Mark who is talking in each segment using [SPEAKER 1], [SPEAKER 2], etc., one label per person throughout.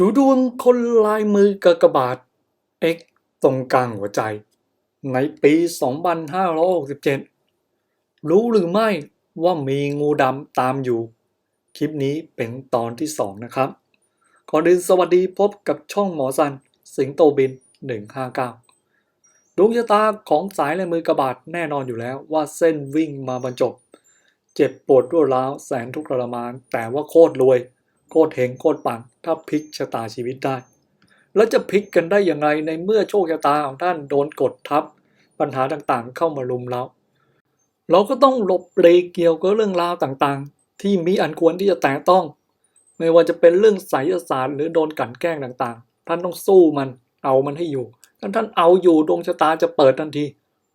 [SPEAKER 1] ดูดวงคนลายมือกากบาท X ตรงกลางหัวใจ ในปี 2567 รู้หรือไม่ว่ามีงูดำตามอยู่ คลิปนี้เป็นตอนที่ 2 นะครับ ก่อนอื่นสวัสดีพบกับช่องหมอสัน สิงโตบิน 159 ดวงชะตาของสายลายมือกระบาดแน่นอนอยู่แล้วว่าเส้นวิ่งมาบรรจบ เจ็บปวดรวดร้าวแสนทุกข์ทรมาน แต่ว่าโคตรรวย โคตรเฮงโคตรปัง ถ้าพลิกชะตาชีวิตได้ แล้วจะพลิกกันได้อย่างไรในเมื่อโชคชะตาของท่านโดนกดทับ ปัญหาต่างๆ เข้ามาลุมเราเราก็ต้องหลบเปลเกี่ยวกับเรื่องราวต่างๆ ที่มีอันควรที่จะแตะต้อง ไม่ว่าจะเป็นเรื่องไสยศาสตร์หรือโดนกลั่นแกล้งต่างๆ ท่านต้องสู้มันเอามันให้อยู่ถ้าท่านเอาอยู่ดวงชะตาจะเปิดทันที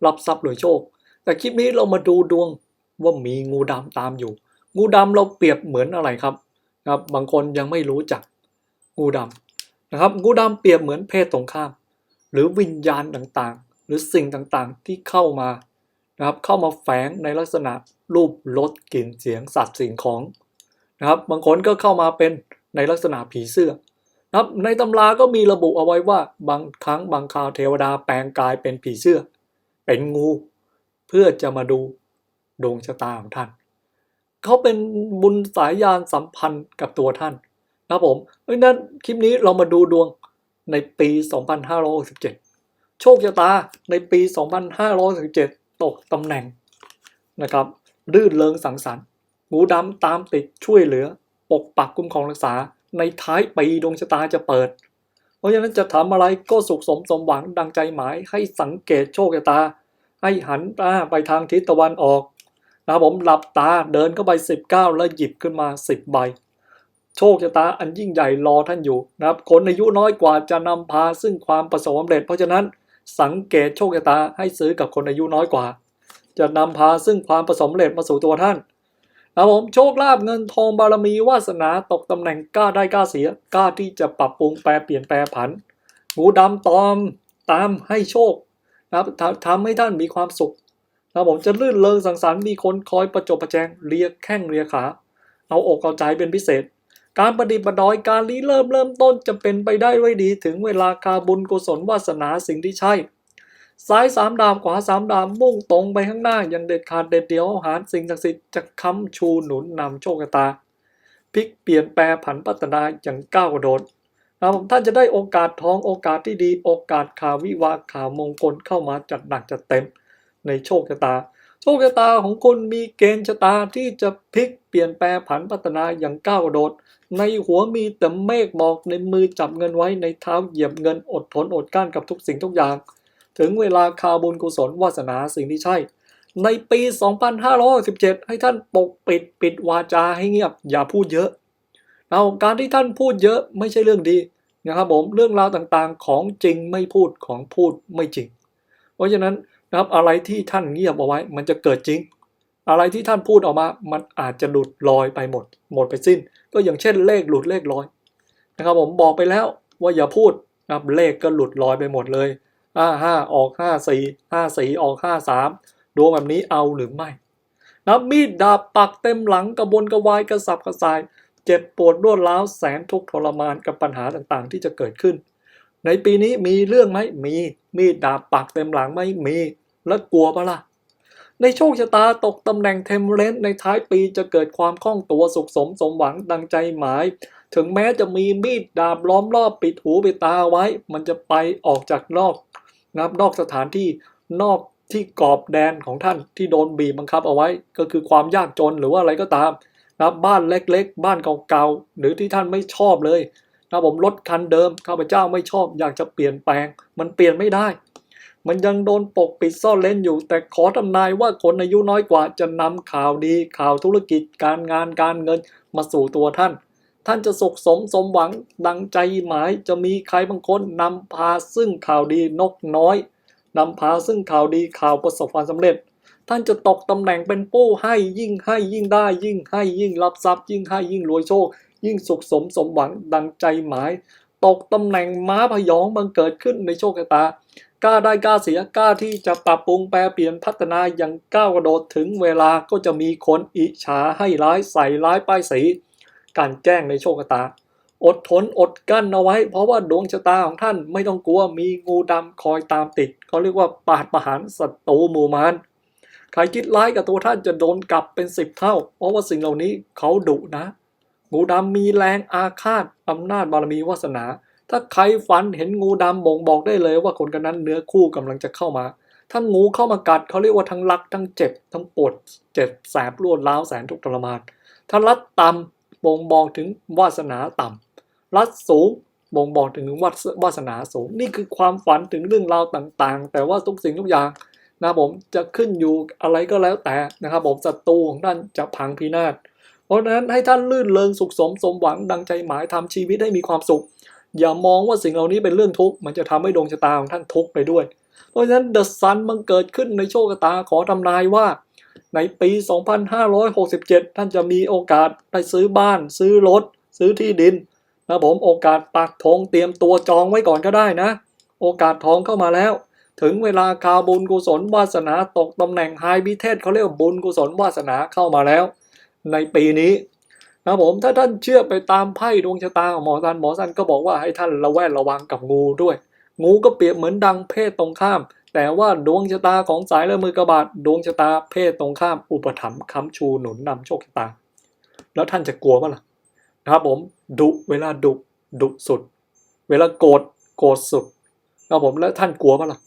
[SPEAKER 1] รับทรัพย์โดยโชค แต่คลิปนี้เรามาดูดวงว่ามีงูดำตามอยู่ งูดำเราเปรียบเหมือนอะไรครับ ครับบางคนยังไม่รู้จักงูดำนะครับงูดำเปรียบเหมือนเพศตรงข้าม หรือวิญญาณต่างๆ หรือสิ่งต่างๆที่เข้ามานะครับเข้ามาแฝงในลักษณะรูปรสกลิ่นเสียงสัตว์สิ่งของนะครับบางคนก็เข้ามาเป็นในลักษณะผีเสื้อนะครับในตำราก็มีระบุเอาไว้ว่าบางครั้งบางคราวเทวดาแปลงกายเป็นผีเสื้อ เป็นงู เพื่อจะมาดูดวงชะตาของท่าน เขาเป็นบุญสายยานสัมพันธ์กับตัวท่านนะผมเพราะนั้นคลิปนี้เรามาดูดวงในปี 2567 โชคชะตาในปี 2567 ตกตำแหน่งนะครับลื่นเริงสังสรรค์งูดำตามติดช่วยเหลือ ปกปักคุ้มครองรักษา ในท้ายปีดวงชะตาจะเปิด เพราะฉะนั้นจะทำอะไรก็สุขสมสมหวังดังใจหมายให้สังเกตโชคชะตา ให้หันตาไปทางทิศตะวันออก นะครับผมหลับตาเดินเข้าไป 19 แล้วหยิบขึ้นมา 10 ใบ โชคชะตาอันยิ่งใหญ่รอท่านอยู่นะครับคนอายุน้อยกว่าจะนำพาซึ่งความประสบความสำเร็จ เพราะฉะนั้นสังเกตโชคชะตาให้ซื้อกับคนอายุน้อยกว่า จะนำพาซึ่งความประสบความสำเร็จมาสู่ตัวท่านนะผมโชคลาภเงินทองบารมีวาสนาตกตำแหน่งกล้าได้กล้าเสียกล้าที่จะปรับปรุงแปลเปลี่ยนแปลผันงูดำตอมตามให้โชคนะครับทำให้ท่านมีความสุข นะครับผมจะลื่นเริงสังสรรค์มีคนคอยประจบประแจงเลียแข้งเลียขา เอาอกเอาใจเป็นพิเศษ การประดิษฐ์ประดอยการรีเริ่มเริ่มต้นจะเป็นไปได้ด้วยดี ถึงเวลาคาบุญกุศลวาสนาสิ่งที่ใช่ ซ้ายสามดามขวาสามดามมุ่งตรงไปข้างหน้าอย่างเด็ดขาดเด็ดเดียวหารสิ่งศักดิ์สิทธิ์จะค้ำชูหนุนนำโชคชะตาพลิกเปลี่ยนแปลผันพัฒนาอย่างก้าวกระโดดนะครับผมท่านจะได้โอกาสทองโอกาสที่ดี โอกาสข่าววิวาข่าวมงคลเข้ามาจัดหนักจัดเต็ม ในโชคชะตา โชคชะตาของคุณมีเกณฑ์ชะตาที่จะพลิกเปลี่ยนแปลผันพัฒนาอย่างก้าวโดด ในหัวมีแต่เมฆหมอกในมือจับเงินไว้ในเท้าเหยียบเงินอดทนอดกั้นกับทุกสิ่งทุกอย่าง ถึงเวลาคาบุญกุศลวาสนาสิ่งที่ใช่ ในปี 2517 ให้ท่านปกปิดปิดวาจาให้เงียบอย่าพูดเยอะเอาการที่ท่านพูดเยอะไม่ใช่เรื่องดีนะครับผมเรื่องราวต่างๆของจริงไม่พูดของพูดไม่จริง เพราะฉะนั้น นะครับ อะไรที่ท่านเงียบเอาไว้ มันจะเกิดจริง อะไรที่ท่านพูดออกมา มันอาจจะหลุดลอยไปหมด หมดไปสิ้น ก็อย่างเช่นเลขหลุดเลขลอยนะครับผมบอกไปแล้วว่าอย่าพูดนะครับเลขก็หลุดลอยไปหมดเลยห้าห้าออกห้าสี่ห้าสี่ออกห้าสามดวงแบบนี้เอาหรือไม่นับมีดดาบปักเต็มหลังกระบวนกระวายกระสับกระส่าย เจ็บปวดรวดร้าวแสนทุกข์ทรมานกับปัญหาต่างๆ ที่จะเกิดขึ้น ในปีนี้มีเรื่องไหมมีมีดดาบปักเต็มหลังไหมมี แล้วกลัวปะล่ะ ในโชคชะตาตกตำแหน่งเทมเลนในท้ายปีจะเกิดความคล่องตัวสุขสมสมหวังดังใจหมาย ถึงแม้จะมีมีดดาบล้อมรอบปิดหูปิดตาไว้ มันจะไปออกจากนอกนับนอกสถานที่นอกที่กรอบแดนของท่านที่โดนบีบบังคับเอาไว้ ก็คือความยากจนหรือว่าอะไรก็ตามนะครับบ้านเล็กๆ บ้านเก่าๆ หรือที่ท่านไม่ชอบเลยนะผมรถคันเดิมข้าพเจ้าไม่ชอบอยากจะเปลี่ยนแปลง มันเปลี่ยนไม่ได้ มันยังโดนปกปิดซ่อนเล่นอยู่ แต่ขอทำนายว่าคนอายุน้อยกว่าจะนำข่าวดีข่าวธุรกิจการงานการเงินมาสู่ตัวท่าน ท่านจะสุขสมสมหวังดังใจหมายจะมีใครบางคนนำพาซึ่งข่าวดีนกน้อยนำพาซึ่งข่าวดีข่าวประสบความสำเร็จ ท่านจะตกตำแหน่งเป็นผู้ให้ยิ่งให้ยิ่งได้ยิ่งให้ยิ่งรับทรัพย์ยิ่งให้ยิ่งรวยโชค ยิ่งสุขสมสมหวังดังใจหมาย ตกตำแหน่งม้าพยองบังเกิดขึ้นในโชคชะตา กล้าได้กล้าเสียกล้าที่จะปรับปรุงแปลเปลี่ยนพัฒนาอย่างก้าวกระโดดถึงเวลาก็จะมีคนอิจฉาให้ร้ายใส่ร้ายป้ายสีการแจ้งในโชคตา อดทนอดกั้นเอาไว้ เพราะว่าดวงชะตาของท่านไม่ต้องกลัวมีงูดำคอยตามติดเขาเรียกว่าปาดประหารศัตรูหมู่มารใครคิดร้ายกับตัวท่านจะโดนกลับเป็นสิบเท่า เพราะว่าสิ่งเหล่านี้เขาดุนะ งูดำมีแรงอาฆาตอำนาจบารมีวาสนา ถ้าใครฝันเห็นงูดำบ่งบอกได้เลยว่าคนคนนั้นเนื้อคู่กำลังจะเข้ามา ถ้างูเข้ามากัดเขาเรียกว่าทั้งรักทั้งเจ็บ ทั้งปวดเจ็บแสบรวดร้าวแสนทุกข์ทรมาน ถ้ารัดต่ำบ่งบอกถึงวาสนาต่ำรัดสูงบ่งบอกถึงวาสวาสนาสูง นี่คือความฝันถึงเรื่องราวต่างๆ แต่ว่าทุกสิ่งทุกอย่างนะผมจะขึ้นอยู่อะไรก็แล้วแต่นะครับผมศัตรูของท่านจะพังพินาศเพราะฉะนั้นให้ท่านลื่นเริงสุขสมสมหวังดังใจหมายทำชีวิตให้มีความสุข อย่ามองว่าสิ่งเหล่านี้เป็นเรื่องทุกข์ มันจะทำให้ดวงชะตาของท่านทุกข์ไปด้วย เพราะฉะนั้นเดอะซันมันเกิดขึ้นในโชคชะตาขอทำนายว่า ในปี 2567 ท่านจะมีโอกาสได้ซื้อบ้าน ซื้อรถ ซื้อที่ดินนะผมโอกาสปักธงเตรียมตัวจองไว้ก่อนก็ได้นะ โอกาสทองเข้ามาแล้ว ถึงเวลาคาบุญกุศลวาสนาตกตำแหน่งไฮบิเทสเขาเรียกบุญกุศลวาสนาเข้ามาแล้ว ในปีนี้ นะผมถ้าท่านเชื่อไปตามไพ่ดวงชะตาของหมอซันหมอซันก็บอกว่าให้ท่านระแวดระวังกับงูด้วย งูก็เปรียบเหมือนดังเพศตรงข้าม แต่ว่าดวงชะตาของสายและมือกระบาดดวงชะตาเพศตรงข้าม อุปถัมภ์ค้ำชูหนุนนำโชคชะตา แล้วท่านจะกลัวปะล่ะนะครับผมดุเวลาดุดุสุด เวลาโกรธโกรธสุดนะครับผมแล้วท่านกลัวปะล่ะ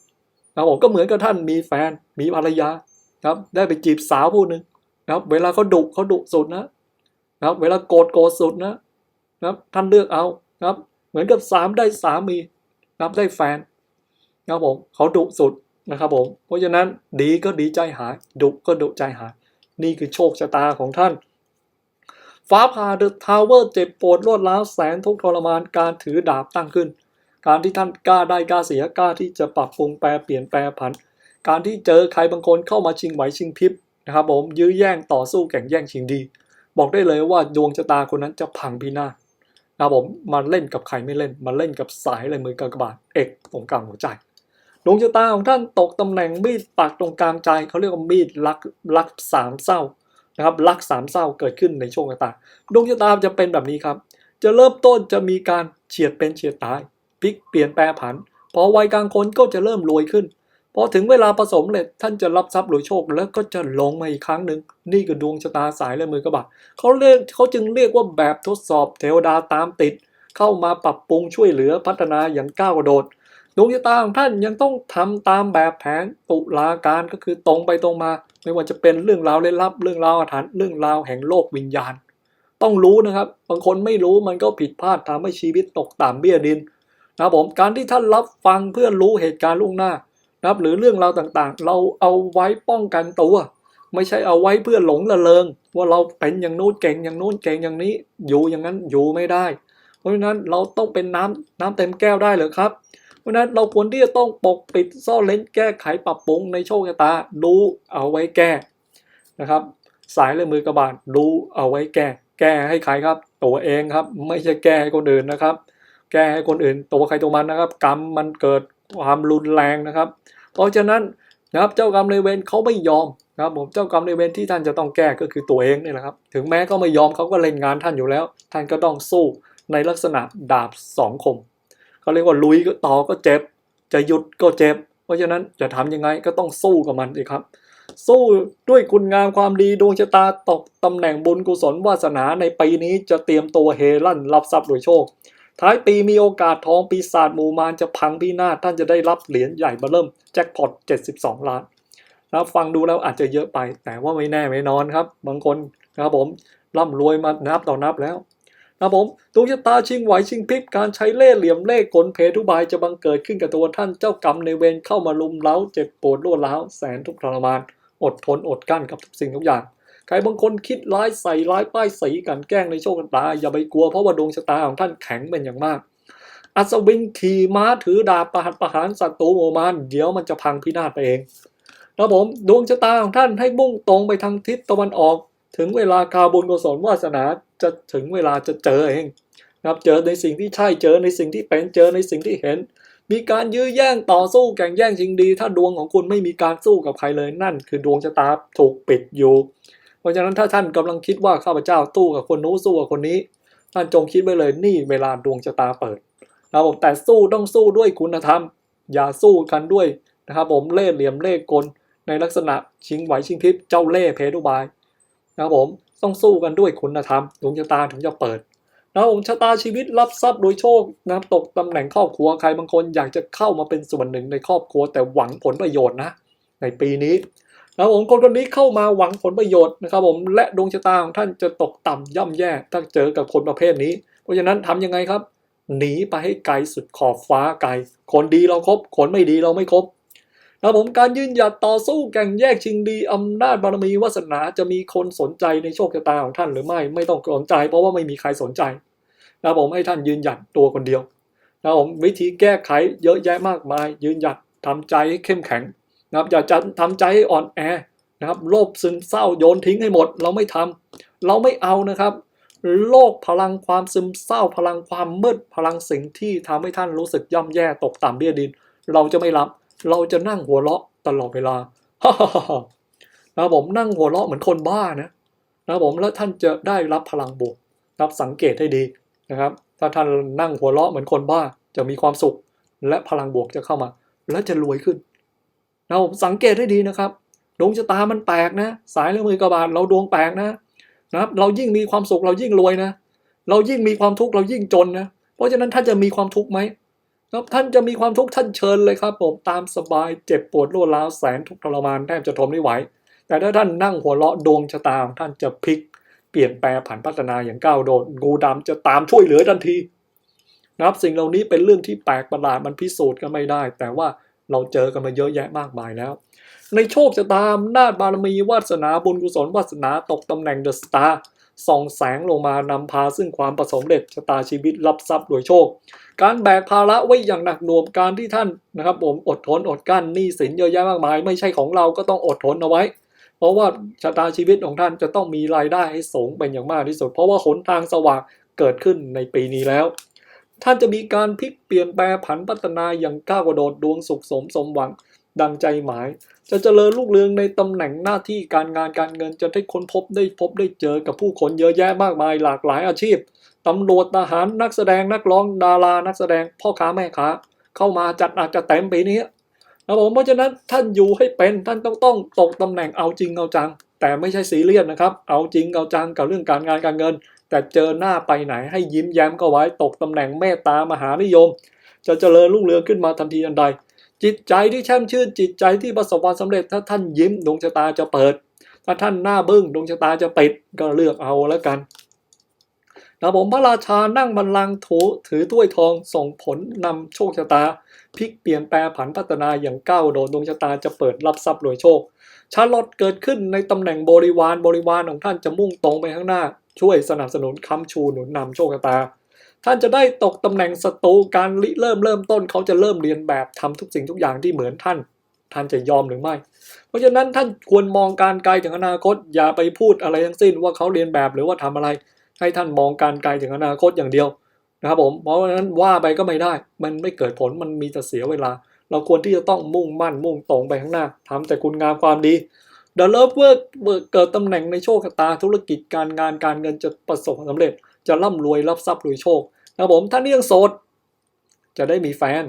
[SPEAKER 1] นะครับผมก็เหมือนกับท่านมีแฟนมีภรรยาครับได้ไปจีบสาวผู้หนึ่งนะครับ เวลาเขาดุเขาดุสุดนะ นะครับ เวลาโกรธโกรธสุดนะนะครับ ท่านเลือกเอานะครับ เหมือนกับสามได้สามีนะครับได้แฟนนะครับผมเขาดุสุดนะครับผม เพราะฉะนั้นดีก็ดีใจหายดุก็ดุใจหาย นี่คือโชคชะตาของท่าน ฟ้าผ่าเดอะทาวเวอร์เจ็บปวดรวดร้าวแสนทุกข์ทรมานการถือดาบตั้งขึ้น การที่ท่านกล้าได้กล้าเสียกล้าที่จะปรับปรุงแปรเปลี่ยนแปรผัน การที่เจอใครบางคนเข้ามาชิงไหวชิงพริบนะครับผมยื้อแย่งต่อสู้แข่งแย่งชิงดี บอกได้เลยว่าดวงชะตาคนนั้นจะพังพินาศนะผมมาเล่นกับใครไม่เล่นมาเล่นกับสายเลยมือกากบาทเอกตรงกลางหัวใจดวงชะตาของท่านตกตำแหน่งมีดปักตรงกลางใจเขาเรียกว่ามีดลักลักสามเศร้านะครับลักสามเศร้าเกิดขึ้นในโชคชะตาดวงชะตาจะเป็นแบบนี้ครับ จะเริ่มต้นจะมีการเฉียดเป็นเฉียดตายพลิกเปลี่ยนแปรผัน พอวัยกลางคนก็จะเริ่มรวยขึ้น พอถึงเวลาผสมเร็จท่านจะรับทรัพย์หรวยโชค แล้วก็จะลงมาอีกครั้งหนึ่งนี่คือดวงชะตาสายและมือกระบาดเขาเรียกเขาจึงเรียกว่าแบบทดสอบเทวดาตามติด เข้ามาปรับปรุงช่วยเหลือพัฒนาอย่างก้าวกระโดดดวงชะตาของท่านยังต้องทำตามแบบแผนตุลาการก็คือตรงไปตรงมา ไม่ว่าจะเป็นเรื่องราวเล่นลับเรื่องราวอาถรรพ์เรื่องราวแห่งโลกวิญญาณ ต้องรู้นะครับ บางคนไม่รู้มันก็ผิดพลาดทำให้ชีวิตตกต่ำเบี้ยดินนะผมการที่ท่านรับฟังเพื่อรู้เหตุการณ์ล่วงหน้า นะครับหรือเรื่องราวต่างๆ เราเอาไว้ป้องกันตัว ไม่ใช่เอาไว้เพื่อหลงละเลงว่าเราเป็นอย่างนู้นเก่งอย่างนู้นเก่งอย่างนี้ อยู่อย่างนั้นอยู่ไม่ได้ เพราะฉะนั้นเราต้องเป็นน้ำน้ำเต็มแก้วได้หรือครับ เพราะฉะนั้นเราควรที่จะต้องปกปิดซ่อนเล้นแก้ไขปรับปรุงในโชคชะตาดูเอาไว้แก้นะครับ สายเลยมือกระบาดดูเอาไว้แก้ แก้ให้ใครครับ ตัวเองครับ ไม่ใช่แก้ให้คนอื่นนะครับ แก้ให้คนอื่น ตัวใครตัวมันนะครับ กรรมมันเกิดความรุนแรงนะครับ เพราะฉะนั้นนะครับเจ้ากรรมในายเวรเขาไม่ยอมนะครับผมเจ้ากรรมในายเวรที่ท่านจะต้องแก้ก็คือตัวเองนี่แหละครับ ถึงแม้ก็ไม่ยอมเขาก็เล่นงานท่านอยู่แล้ว ท่านก็ต้องสู้ในลักษณะดาบสองคมเขาเรียกว่าลุยก็ต่อก็เจ็บ จะหยุดก็เจ็บ เพราะฉะนั้นจะทำยังไงก็ต้องสู้กับมันสิครับ สู้ด้วยคุณงามความดีดวงชะตาตกตำแหน่งบุญกุศลวาสนาในปีนี้จะเตรียมตัวเฮลั่นรับทรัพย์โดยโชค ท้ายปีมีโอกาสทองปีศาจหมู่มารจะพังพินาศท่านจะได้รับเหรียญใหญ่มาเริ่มแจ็คพอต72 ล้านนะฟังดูแล้วอาจจะเยอะไป แต่ว่าไม่แน่ไม่นอนครับ บางคนนะครับผมร่ำรวยมานับต่อนับแล้วนะครับผมดวงชะตาชิงไหวชิงพริบการใช้เล่ห์เหลี่ยมเล่ห์กลเพทุบายจะบังเกิดขึ้นกับตัวท่านเจ้ากรรมในเวรเข้ามาลุมเล้าเจ็บปวดรวดร้าวแสนทุกข์ทรมาน อดทนอดกั้นกับทุกสิ่งทุกอย่าง ใครบางคนคิดร้ายใส่ร้ายป้ายสีกันแกล้งในโชคชะตา อย่าไปกลัวเพราะว่าดวงชะตาของท่านแข็งเป็นอย่างมาก อัศวินขี่ม้าถือดาบประหัตประหารศัตรูโมมานเดี๋ยวมันจะพังพินาศไปเองนะครับผมดวงชะตาของท่านให้มุ่งตรงไปทางทิศตะวันออก ถึงเวลาคาบุญกุศลวาสนาจะถึงเวลาจะเจอเองนะครับเจอในสิ่งที่ใช่เจอในสิ่งที่เป็นเจอในสิ่งที่เห็น มีการยื้อแย่งต่อสู้แข่งแย่งชิงดี ถ้าดวงของคุณไม่มีการสู้กับใครเลยนั่น คือดวงชะตาถูกปิดอยู่ ราะฉะนั้นถ้าท่านกำลังคิดว่าข้าพเจ้าตู้กับคนนู้นสู้กับคนนี้ ท่านจงคิดไว้เลยนี่เวลาดวงชะตาเปิดนะครับผมแต่สู้ต้องสู้ด้วยคุณธรรม อย่าสู้กันด้วยนะครับผมเล่ห์เหลี่ยมเล่ห์กลในลักษณะชิงไหวชิงพริบเจ้าเล่ห์เพทุบายนะครับผมต้องสู้กันด้วยคุณธรรมดวงชะตาถึงจะเปิดนะครับผมชะตาชีวิตรับทรัพย์โดยโชคนะครับตกตำแหน่งครอบครัวใครบางคนอยากจะเข้ามาเป็นส่วนหนึ่งในครอบครัวแต่หวังผลประโยชน์นะ ในปีนี้ นะครับผมคนคนนี้เข้ามาหวังผลประโยชน์นะครับผมและดวงชะตาของท่านจะตกต่ำย่ำแย่ถ้าเจอกับคนประเภทนี้ เพราะฉะนั้นทำยังไงครับ หนีไปให้ไกลสุดขอบฟ้าไกล คนดีเราครบคนไม่ดีเราไม่ครบนะครับผมการยืนหยัดต่อสู้แข่งแยกชิงดีอำนาจบารมีวาสนาจะมีคนสนใจในโชคชะตาของท่านหรือไม่ไม่ต้องสนใจ เพราะว่าไม่มีใครสนใจนะครับผมให้ท่านยืนหยัดตัวคนเดียวนะครับผมวิธีแก้ไขเยอะแยะมากมาย ยืนหยัดทำใจให้เข้มแข็ง นะครับอย่าจะทำใจให้อ่อนแอนะครับโลภซึมเศร้าโยนทิ้งให้หมด เราไม่ทำเราไม่เอานะครับโลกพลังความซึมเศร้า พลังความมืดพลังสิ่งที่ทำให้ท่านรู้สึกย่ำแย่ตกต่ำเบี้ยดิน เราจะไม่รับ เราจะนั่งหัวเราะตลอดเวลานะครับผมนั่งหัวเราะเหมือนคนบ้านะนะครับผมแล้วท่านจะได้รับพลังบวกรับสังเกตให้ดีนะครับ ถ้าท่านนั่งหัวเราะเหมือนคนบ้าจะมีความสุข และพลังบวกจะเข้ามา และจะรวยขึ้น นะครับผมสังเกตให้ดีนะครับ ดวงชะตามันแปลกนะ สายและมือกระบาดเราดวงแปลกนะนะครับ เรายิ่งมีความสุขเรายิ่งรวยนะ เรายิ่งมีความทุกข์เรายิ่งจนนะ เพราะฉะนั้นท่านจะมีความทุกข์ไหมครับท่านจะมีความทุกข์ท่านเชิญเลยครับ ผมตามสบายเจ็บปวดรวดร้าวแสนทุกข์ทรมานแทบจะทนไม่ไหว แต่ถ้าท่านนั่งหัวเราะดวงชะตาท่านจะพลิก เปลี่ยนแปลงผันพัฒนาอย่างก้าวโดดงูดำจะตามช่วยเหลือทันทีนะครับสิ่งเหล่านี้เป็นเรื่องที่แปลกประหลาดมันพิสูจน์กันไม่ได้ แต่ว่า เราเจอกันมาเยอะแยะมากมายแล้ว ในโชคชะตาอำนาจบารมีวาสนาบุญกุศลวาสนาตกตำแหน่งเดอะสตาร์ส่องแสงลงมานำพาซึ่งความประสมเร็จชะตาชีวิตรับทรัพย์โดยโชค การแบกภาระไว้อย่างหนักหน่วงการที่ท่านนะครับ ผมอดทนอดกั้นหนี้สินเยอะแยะมากมาย ไม่ใช่ของเราก็ต้องอดทนเอาไว้ เพราะว่าชะตาชีวิตของท่านจะต้องมีรายได้ให้สูงเป็นอย่างมากที่สุด เพราะว่าหนทางสว่างเกิดขึ้นในปีนี้แล้ว ท่านจะมีการพลิกเปลี่ยนแปลงผันพัฒนาอย่างก้าวกระโดดดวงสุขสมสมหวัง ดังใจหมาย จะเจริญลูกเรืองในตำแหน่งหน้าที่การงานการเงินจะได้ค้นพบได้พบได้เจอกับผู้คนเยอะแยะมากมายหลากหลายอาชีพตำรวจทหารนักแสดงนักร้องดารานักแสดงพ่อค้าแม่ค้า เข้ามาจัดอาจจะเต็มปีนี้นะผมเพราะฉะนั้นท่านอยู่ให้เป็นท่านต้องต้องตกตำแหน่งเอาจริงเอาจัง แต่ไม่ใช่ซีเรียสนะครับ เอาจริงเอาจังกับเรื่องการงานการเงิน แต่เจอหน้าไปไหนให้ยิ้มแย้มก็ไว้ตกตำแหน่งเมตตามหานิยม จะเจริญรุ่งเรืองขึ้นมาทันทีทันใด จิตใจที่แช่มชื่นจิตใจที่ประสบความสำเร็จถ้าท่านยิ้มดวงชะตาจะเปิด ถ้าท่านหน้าบึ้งดวงชะตาจะปิดก็เลือกเอาแล้วกันนะผมพระราชานั่งบัลลังก์ถูถือถ้วยทองส่งผลนำโชคชะตาพลิกเปลี่ยนแปลผันพัฒนาอย่างก้าวโดดดวงชะตาจะเปิดรับทรัพย์รวยโชค ชาร์ลอตเกิดขึ้นในตำแหน่งบริวารบริวารของท่านจะมุ่งตรงไปข้างหน้า ช่วยสนับสนุนค้ำชูหนุนนำโชคชะตา ท่านจะได้ตกตำแหน่งศัตรูการริเริ่มเริ่มต้นเขาจะเริ่มเรียนแบบทำทุกสิ่งทุกอย่างที่เหมือนท่าน ท่านจะยอมหรือไม่ เพราะฉะนั้นท่านควรมองการไกลถึงอนาคต อย่าไปพูดอะไรทั้งสิ้นว่าเขาเรียนแบบหรือว่าทำอะไร ให้ท่านมองการไกลถึงอนาคตอย่างเดียวนะครับผมเพราะฉะนั้นว่าไปก็ไม่ได้ มันไม่เกิดผลมันมีแต่เสียเวลา เราควรที่จะต้องมุ่งมั่นมุ่งตรงไปข้างหน้าทำแต่คุณงามความดี The Lover เกิดตำแหน่งในโชคชะตาธุรกิจการงานการเงินจะประสบความสำเร็จ จะร่ำรวยรับทรัพย์รวยโชคนะผมท่านที่ยังโสด จะได้มีแฟน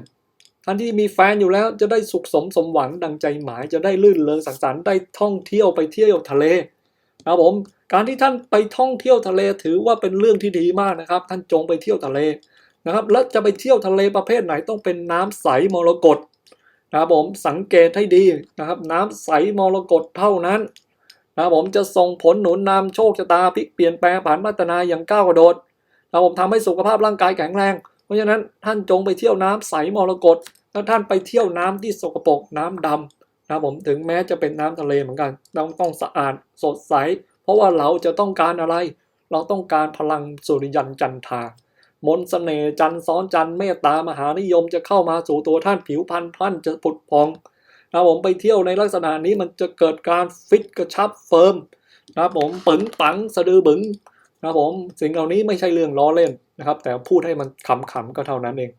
[SPEAKER 1] ท่านที่มีแฟนอยู่แล้วจะได้สุขสมสมหวังดังใจหมายจะได้ลื่นเริงสังสรรค์ได้ท่องเที่ยวไปเที่ยวทะเลนะผมการที่ท่านไปท่องเที่ยวทะเลถือว่าเป็นเรื่องที่ดีมากนะครับ ท่านจงไปเที่ยวทะเล นะครับ แล้วจะไปเที่ยวทะเลประเภทไหนต้องเป็นน้ำใสมรกตนะครับผมสังเกตให้ดีนะครับ น้ำใสมรกตเท่านั้นนะครับผมจะส่งผลหนุนนำโชคชะตาพลิกเปลี่ยนแปลงผันพัฒนาอย่างก้าวกระโดดนะครับผมทำให้สุขภาพร่างกายแข็งแรง เพราะฉะนั้นท่านจงไปเที่ยวน้ำใสมรกตถ้าท่านไปเที่ยวน้ำที่สกปรกน้ำดำนะครับผมถึงแม้จะเป็นน้ำทะเลเหมือนกันต้องต้องสะอาดสดใส เพราะว่าเราจะต้องการอะไร เราต้องการพลังสุริยันจันทรา มนต์เสน่ห์จันทร์ซ้อนจันทร์เมตตามหานิยมจะเข้ามาสู่ตัวท่านผิวพรรณท่านจะผุดพองนะผมไปเที่ยวในลักษณะนี้มันจะเกิดการฟิตกระชับเฟิร์มนะผมปึงปังสะดือบึงนะผมสิ่งเหล่านี้ไม่ใช่เรื่องล้อเล่นนะครับ แต่พูดให้มันขำๆก็เท่านั้นเอง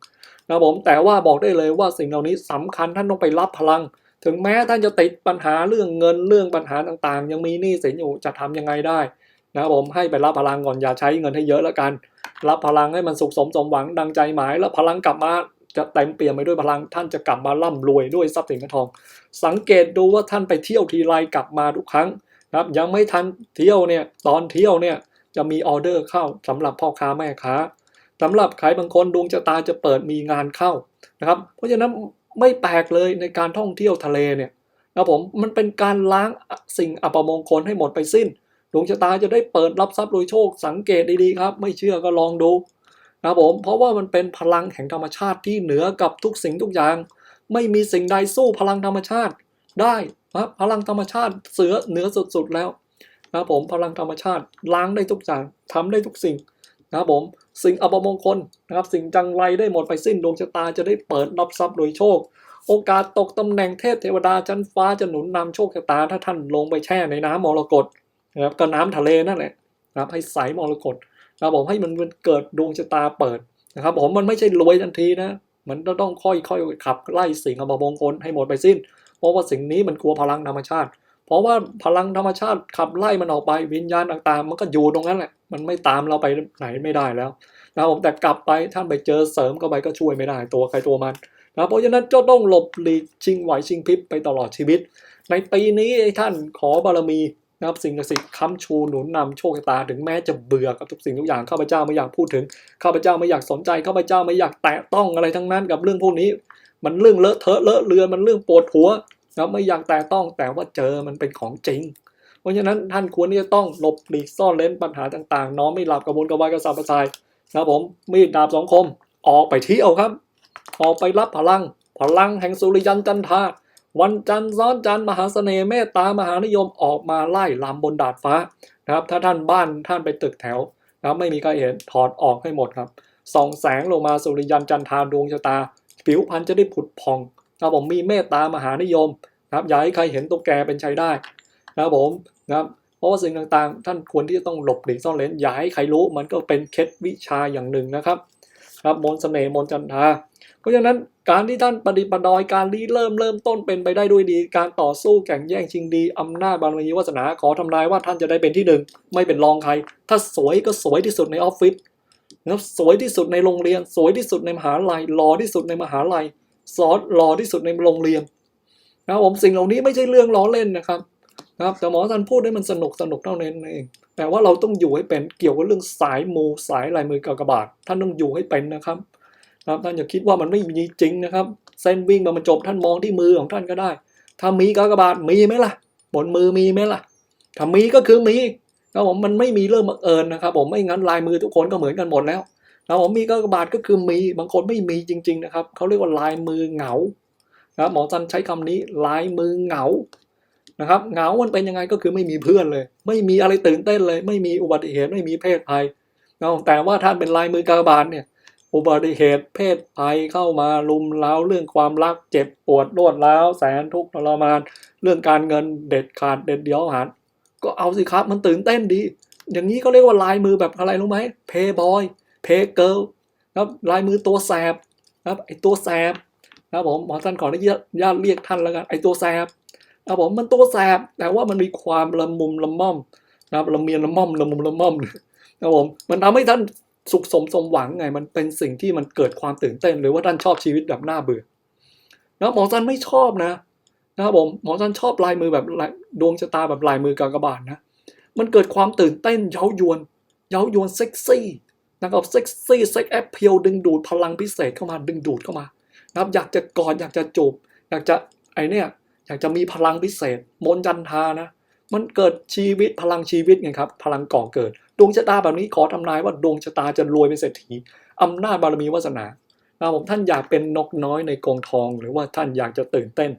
[SPEAKER 1] นะผมแต่ว่าบอกได้เลยว่าสิ่งเหล่านี้สำคัญท่านต้องไปรับพลัง ถึงแม้ท่านจะติดปัญหาเรื่องเงินเรื่องปัญหาต่างๆ ยังมีหนี้สินอยู่จะทำยังไงได้ นะครับผมให้ไปรับพลังก่อนอย่าใช้เงินให้เยอะแล้วกัน รับพลังให้มันสุขสมสมหวังดังใจหมายแล้วพลังกลับมาจะเต็มเปี่ยมไปด้วยพลังท่านจะกลับมาร่ำรวยด้วยทรัพย์สินเงินทอง สังเกตดูว่าท่านไปเที่ยวทีไรกลับมาทุกครั้งนะครับยังไม่ทันเที่ยวเนี่ยตอนเที่ยวเนี่ยจะมีออเดอร์เข้าสำหรับพ่อค้าแม่ค้าสำหรับใครบางคนดวงชะตาจะเปิดมีงานเข้านะครับ เพราะฉะนั้นไม่แปลกเลยในการท่องเที่ยวทะเลเนี่ยนะครับผมมันเป็นการล้างสิ่งอัปมงคลให้หมดไปสิ้น ดวงชะตาจะได้เปิดรับทรัพย์โดยโชคสังเกตดีๆครับ ไม่เชื่อก็ลองดูนะผมเพราะว่ามันเป็นพลังแห่งธรรมชาติที่เหนือกับทุกสิ่งทุกอย่าง ไม่มีสิ่งใดสู้พลังธรรมชาติได้นะพลังธรรมชาติเสือเหนือสุดๆแล้วนะผมพลังธรรมชาติล้างได้ทุกอย่างทำได้ทุกสิ่งนะครับผมสิ่งอัปมงคลนะครับสิ่งจังไรได้หมดไปสิ้นดวงชะตาจะได้เปิดรับทรัพย์โดยโชค โอกาสตกตำแหน่งเทพเทวดาชั้นฟ้าจะหนุนนำโชคชะตาถ้าท่านลงไปแช่ในน้ำมรกต นะครับก็น้ำทะเลนั่นแหละนะครับให้ใสมรกตนะครับผมให้มันเกิดดวงชะตาเปิดนะครับ ผมมันไม่ใช่รวยทันทีนะมันต้องค่อยๆขับไล่สิ่งอัปมงคลให้หมดไปสิ้น เพราะว่าสิ่งนี้มันกลัวพลังธรรมชาติ เพราะว่าพลังธรรมชาติขับไล่มันออกไปวิญญาณต่างๆ มันก็อยู่ตรงนั้นแหละมันไม่ตามเราไปไหนไม่ได้แล้วนะครับผมแต่กลับไปท่านไปเจอเสริมเข้าไปก็ช่วยไม่ได้ตัวใครตัวมันนะเพราะฉะนั้นจะต้องหลบหลีกชิงไหวชิงพริบไปตลอดชีวิต ในปีนี้ท่านขอบารมี นะครับสิ่งศักดิ์สิทธิ์ค้ำชูหนุนนำโชคชะตาถึงแม้จะเบื่อกับทุกสิ่งทุกอย่างข้าพเจ้าไม่อยากพูดถึงข้าพเจ้าไม่อยากสนใจข้าพเจ้าไม่อยากแตะต้องอะไรทั้งนั้นกับเรื่องพวกนี้ มันเรื่องเลอะเทอะเลอะเลือนมันเรื่องปวดหัวนะไม่อยากแตะต้องแต่ว่าเจอมันเป็นของจริง เพราะฉะนั้นท่านควรที่จะต้องหลบหลีกซ่อนเล้นปัญหาต่างๆ น้อมไม่หลับกระวนกระวายกระสับกระส่ายนะครับผมมีดดาบสองคมออกไปเที่ยวครับ ออกไปรับพลัง พลังแห่งสุริยันจันทา วันจันทร์ซ้อนจันทร์มหาเสน่ห์เมตตามหานิยมออกมาไล่ลำบนดาดฟ้านะครับ ถ้าท่านบ้านท่านไปตึกแถวนะครับไม่มีใครเห็นถอดออกให้หมดครับส่องแสงลงมาสุริยันจันทราดวงชะตา ผิวพรรณจะได้ผุดพองนะครับผมมีเมตตามหานิยมนะครับอย่าให้ใครเห็นตุ๊กแกเป็นใช้ได้นะครับผมนะครับเพราะว่าสิ่งต่างๆ ท่านควรที่จะต้องหลบหลีกซ่อนเร้นอย่าให้ใครรู้มันก็เป็นเคล็ดวิชาอย่างหนึ่งนะครับ ครับมนเสน่ห์มนจันทาเพราะฉะนั้นการที่ท่านปฏิปดอยการรีเริ่มเริ่มต้นเป็นไปได้ด้วยดี การต่อสู้แข่งแย่งชิงดีอำนาจบารมีวาสนาขอทำนายว่าท่านจะได้เป็นที่หนึ่งไม่เป็นรองใคร ถ้าสวยก็สวยที่สุดในออฟฟิศนะครับสวยที่สุดในโรงเรียน สวยที่สุดในมหาลัยหล่อที่สุดในมหาลัยสอนหล่อที่สุดในโรงเรียนนะครับผมสิ่งเหล่านี้ไม่ใช่เรื่องล้อเล่นนะครับ นะครับแต่หมอท่านพูดให้มันสนุกสนุกเท่านั้นเองแต่ว่าเราต้องอยู่ให้เป็นเกี่ยวกับเรื่องสายมูสายลายมือกากบาทท่านต้องอยู่ให้เป็นนะครับนะครับท่านอย่าคิดว่ามันไม่มีจริงนะครับ เส้นวิ่งมามันจบท่านมองที่มือของท่านก็ได้ ถ้ามีกากบาทมีไหมล่ะ บนมือมีไหมล่ะถ้ามีก็คือมีนะผมมันไม่มีเรื่องบังเอิญนะครับ ผมไม่งั้นลายมือทุกคนก็เหมือนกันหมดแล้วนะผมมีกากบาทก็คือมีบางคนไม่มีจริง ๆ นะครับเขาเรียกว่าลายมือเหงานะครับหมอจันใช้คำนี้ลายมือเหงา นะครับเหงามันเป็นยังไงก็คือไม่มีเพื่อนเลย ไม่มีอะไรตื่นเต้นเลย ไม่มีอุบัติเหตุไม่มีเพศภัยนะครับแต่ว่าท่านเป็นลายมือกาบาทเนี่ย อุบัติเหตุเพศภัยเข้ามาลุมเล้าเรื่องความรักเจ็บปวดรวดร้าวแสนทุกข์ทรมาน เรื่องการเงินเด็ดขาดเด็ดเดียวหันก็เอาสิครับมันตื่นเต้นดี อย่างนี้เขาเรียกว่าลายมือแบบอะไรรู้ไหมเพย์บอยเพย์เกิลครับลายมือตัวแสบครับไอตัวแสบนะครับผมหมอท่านขออนุญาตเรียกท่านแล้วกันไอตัวแสบ นะครับผมมันตัวแสบแต่ว่ามันมีความละมุมละม่อมนะครับละเมียนละม่อมละมุมละม่อมนะครับผมมันทำให้ท่านสุขสมสมหวังไง มันเป็นสิ่งที่มันเกิดความตื่นเต้น หรือว่าท่านชอบชีวิตแบบน่าเบื่อนะหมอจันไม่ชอบนะนะครับผมหมอจันชอบลายมือแบบดวงชะตาแบบลายมือกากบาทนะ มันเกิดความตื่นเต้นเย้ายวน เย้ายวนเซ็กซี่นะครับเซ็กซี่เซ็กแอปเพียวดึงดูดพลังพิเศษเข้ามาดึงดูดเข้ามานะครับอยากจะกอดอยากจะจูบอยากจะไอเนี่ย อยากจะมีพลังพิเศษ มนต์จันทานะ มันเกิดชีวิตพลังชีวิตไงครับ พลังก่อเกิด ดวงชะตาแบบนี้ขอทำนายว่าดวงชะตาจะรวยเป็นเศรษฐีอำนาจบารมีวาสนานะครับผมท่านอยากเป็นนกน้อยในกรงทอง หรือว่าท่านอยากจะตื่นเต้น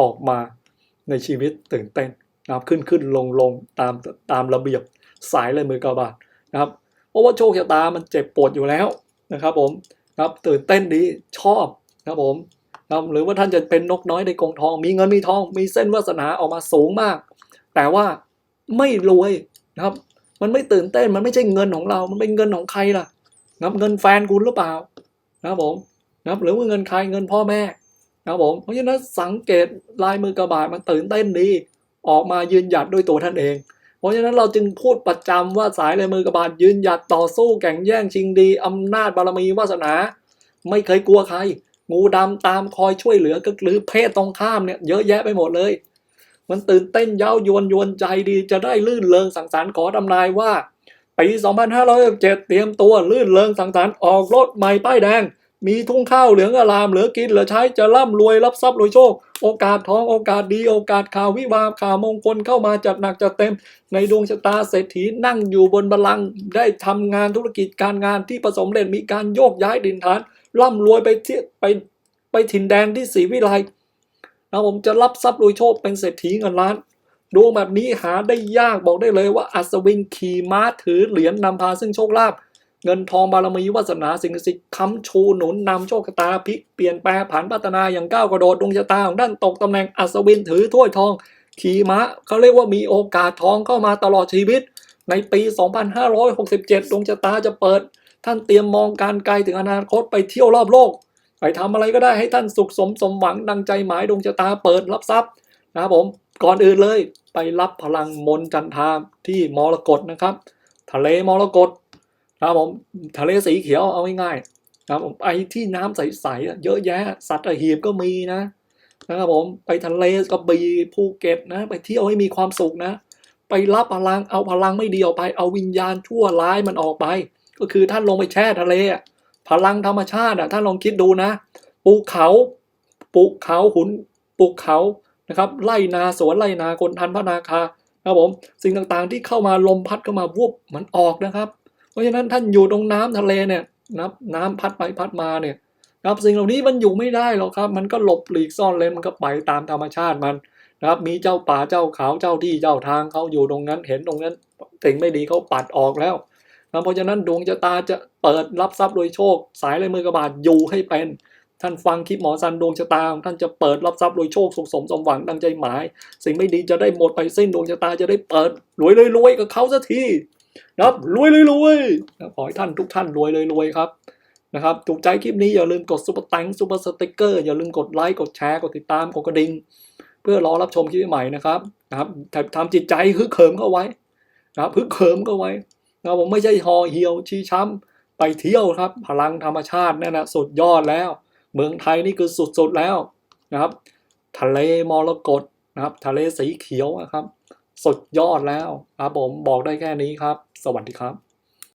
[SPEAKER 1] ออกมาในชีวิตตื่นเต้นนะครับขึ้นขึ้นลงลงตามตามระเบียบสายเลยมือกระบาดนะครับเพราะว่าโชคชะตามันเจ็บปวดอยู่แล้วนะครับผมนะครับตื่นเต้นดีชอบนะครับผม นะหรือว่าท่านจะเป็นนกน้อยในกรงทอง มีเงินมีทอง มีเส้นวาสนาออกมาสูงมาก แต่ว่าไม่รวยนะครับ มันไม่ตื่นเต้นมันไม่ใช่เงินของเรา มันเป็นเงินของใครล่ะนะเงินแฟนคุณหรือเปล่า นะครับผมนะครับหรือว่าเงินใครเงินพ่อแม่นะครับผมเพราะฉะนั้นสังเกตลายมือกระบาดมันตื่นเต้นดีออกมายืนหยัดด้วยตัวท่านเอง เพราะฉะนั้นเราจึงพูดประจำว่าสายเลยมือกระบาดยืนหยัดต่อสู้แข่งแย่งชิงดีอำนาจบารมีวาสนา ไม่เคยกลัวใคร งูดำตามคอยช่วยเหลือก็หรือเพศตรงข้ามเนี่ยเยอะแยะไปหมดเลย มันตื่นเต้นเย้ายวนยวนใจดีจะได้ลื่นเลงสังสรรค์ขอทำนายว่าปี2507เตรียมตัวลื่นเลงสังสรรค์ออกรถใหม่ป้ายแดง มีทุ่งข้าวเหลืองอารามเหลือกินเหลือใช้จะร่ำรวยรับทรัพย์รวยโชค โอกาสทองโอกาสดีโอกาสข่าววิวาข่าวมงคลเข้ามาจัดหนักจัดเต็ม ในดวงชะตาเศรษฐีนั่งอยู่บนบัลลังก์ได้ทำงานธุรกิจการงานที่ประสมเร็จมีการโยกย้ายดินฐาน ร่ำรวยไปที่ไปไปถิ่นแดนที่ศรีวิไลนะผมจะรับทรัพย์รวยโชคเป็นเศรษฐีเงินล้านดวงแบบนี้หาได้ยากบอกได้เลยว่าอัศวินขี่ม้าถือเหรียญนำพาซึ่งโชคลาภเงินทองบารมีวาสนาสิ่งศักดิ์สิทธิ์ค้ำชูหนุนนำโชคชะตาพลิกเปลี่ยนแปลงผันพัฒนาอย่างก้าวกระโดดดวงชะตาของท่านตกตำแหน่งอัศวินถือถ้วยทอง ขี่ม้าเขาเรียกว่ามีโอกาสทองเข้ามาตลอดชีวิต ในปี 2567 ดวงชะตาจะเปิด ท่านเตรียมมองการไกลถึงอนาคตไปเที่ยวรอบโลก ไปทำอะไรก็ได้ให้ท่านสุขสมสมหวังดังใจหมายดวงชะตาเปิดรับทรัพย์นะครับผมก่อนอื่นเลยไปรับพลังมนต์จันทามที่มรกตนะครับ ทะเลมรกตนะครับผมทะเลสีเขียวเอาง่ายๆนะครับผมไปที่น้ำใสๆเยอะแยะ สัตว์หีบก็มีนะนะครับผมไปทะเลกระบี่ภูเก็ตนะ ไปเที่ยวให้มีความสุขนะ ไปรับพลังเอาพลังไม่ดีออกไป เอาวิญญาณชั่วร้ายมันออกไป ก็คือท่านลงไปแช่ทะเลอะพลังธรรมชาติอะท่านลองคิดดูนะภูเขาภูเขาหุนภูเขานะครับไล่นาสวนไล่นาคนทันพระนาคานะครับผมสิ่งต่างๆที่เข้ามาลมพัดเข้ามาวุบมันออกนะครับ เพราะฉะนั้นท่านอยู่ตรงน้ำทะเลเนี่ยนะครับน้ำพัดไปพัดมาเนี่ยนะครับสิ่งเหล่านี้มันอยู่ไม่ได้หรอกครับ มันก็หลบหลีกซ่อนเลนมันก็ไปตามธรรมชาติมันนะครับมีเจ้าป่าเจ้าเขาเจ้าที่เจ้าทางเขาอยู่ตรงนั้นเห็นตรงนั้นสิ่งไม่ดีเขาปัดออกแล้ว เพราะฉะนั้นดวงชะตาจะเปิดรับทรัพย์โดยโชค สายลยมือกระบาดอยู่ให้เป็นท่านฟังคลิปหมอซันดวงชะตาท่านจะเปิดรับทรัพย์โดยโชคสุขสมสมหวังดังใจหมาย สิ่งไม่ดีจะได้หมดไปสิ้นดวงชะตาจะได้เปิดรวยเลยรวยกับเขาสักทีนะครับรวยเลยรวยขอให้ท่านทุกท่านรวยเลยรวยครับนะครับถูกใจคลิปนี้อย่าลืมกดซุปเปอร์แตงซุปเปอร์สติ๊กเกอร์อย่าลืมกดไลค์กดแชร์กดติดตามกดกระดิ่งเพื่อรอรับชมคลิปใหม่นะครับนะครับทำจิตใจฮึกเหิมเข้าไว้นะครับฮึกเหิมเข้าไว้ นะครับผมไม่ใช่หอเหี่ยวชี้ช้ำไปเที่ยวครับ พลังธรรมชาตินั่นนะสุดยอดแล้ว เมืองไทยนี่คือสุดๆแล้วนะครับ ทะเลมรกตนะครับ ทะเลสีเขียวนะครับ สุดยอดแล้วครับผมบอกได้แค่นี้ครับ สวัสดีครับ